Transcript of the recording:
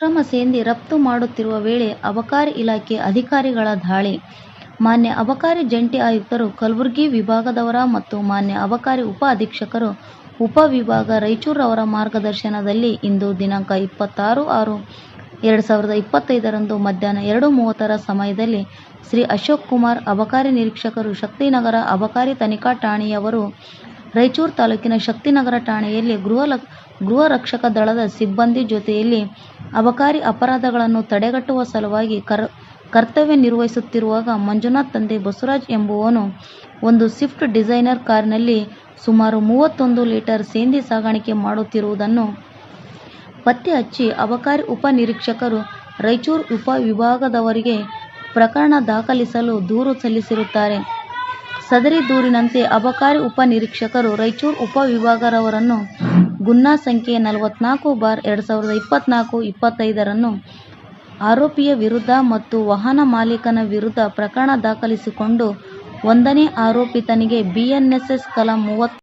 ಅಕ್ರಮ ಸೇಂದಿ ರಫ್ತು ಮಾಡುತ್ತಿರುವ ವೇಳೆ ಅಬಕಾರಿ ಇಲಾಖೆ ಅಧಿಕಾರಿಗಳ ದಾಳಿ. ಮಾನ್ಯ ಅಬಕಾರಿ ಜಂಟಿ ಆಯುಕ್ತರು ಕಲಬುರಗಿ ವಿಭಾಗದವರ ಮತ್ತು ಮಾನ್ಯ ಅಬಕಾರಿ ಉಪ ಅಧೀಕ್ಷಕರು ಉಪ ವಿಭಾಗ ರಾಯಚೂರು ಮಾರ್ಗದರ್ಶನದಲ್ಲಿ ಇಂದು ದಿನಾಂಕ ಇಪ್ಪತ್ತಾರು ಆರು ಎರಡು ಸಾವಿರದ ಇಪ್ಪತ್ತೈದರಂದು ಮಧ್ಯಾಹ್ನ ಎರಡು ಮೂವತ್ತರ ಸಮಯದಲ್ಲಿ ಶ್ರೀ ಅಶೋಕ್ ಕುಮಾರ್ ಅಬಕಾರಿ ನಿರೀಕ್ಷಕರು ಶಕ್ತಿನಗರ ಅಬಕಾರಿ ತನಿಖಾ ಠಾಣೆಯವರು ರಾಯಚೂರು ತಾಲೂಕಿನ ಶಕ್ತಿನಗರ ಠಾಣೆಯಲ್ಲಿ ಗೃಹ ಗೃಹ ರಕ್ಷಕ ದಳದ ಸಿಬ್ಬಂದಿ ಜೊತೆಯಲ್ಲಿ ಅಬಕಾರಿ ಅಪರಾಧಗಳನ್ನು ತಡೆಗಟ್ಟುವ ಸಲುವಾಗಿ ಕರ್, ಕರ್ತವ್ಯ ನಿರ್ವಹಿಸುತ್ತಿರುವಾಗ ಮಂಜುನಾಥ್ ತಂದೆ ಬಸವರಾಜ್ ಎಂಬುವನು ಒಂದು ಸ್ವಿಫ್ಟ್ ಡಿಸೈನರ್ ಕಾರಿನಲ್ಲಿ ಸುಮಾರು ಮೂವತ್ತೊಂದು ಲೀಟರ್ ಸೇಂದಿ ಸಾಗಾಣಿಕೆ ಮಾಡುತ್ತಿರುವುದನ್ನು ಪತ್ತೆ ಹಚ್ಚಿ ಅಬಕಾರಿ ಉಪ ನಿರೀಕ್ಷಕರು ರಾಯಚೂರು ಉಪವಿಭಾಗದವರಿಗೆ ಪ್ರಕರಣ ದಾಖಲಿಸಲು ದೂರು ಸಲ್ಲಿಸಿರುತ್ತಾರೆ. ಸದರಿ ದೂರಿನಂತೆ ಅಬಕಾರಿ ಉಪ ನಿರೀಕ್ಷಕರು ರಾಯಚೂರು ಉಪವಿಭಾಗದವರನ್ನು ಗುನ್ನಾ ಸಂಖ್ಯೆ ನಲವತ್ನಾಲ್ಕು ಬಾರ್ ಎರಡು ಸಾವಿರದ ಇಪ್ಪತ್ನಾಲ್ಕು, ಇಪ್ಪತ್ತೈದರನ್ನು ಆರೋಪಿಯ ವಿರುದ್ಧ ಮತ್ತು ವಾಹನ ಮಾಲೀಕನ ವಿರುದ್ಧ ಪ್ರಕರಣ ದಾಖಲಿಸಿಕೊಂಡು ಒಂದನೇ ಆರೋಪಿತನಿಗೆ ಬಿಎನ್ಎಸ್ಎಸ್ ಕಲಂ ಮೂವತ್ತ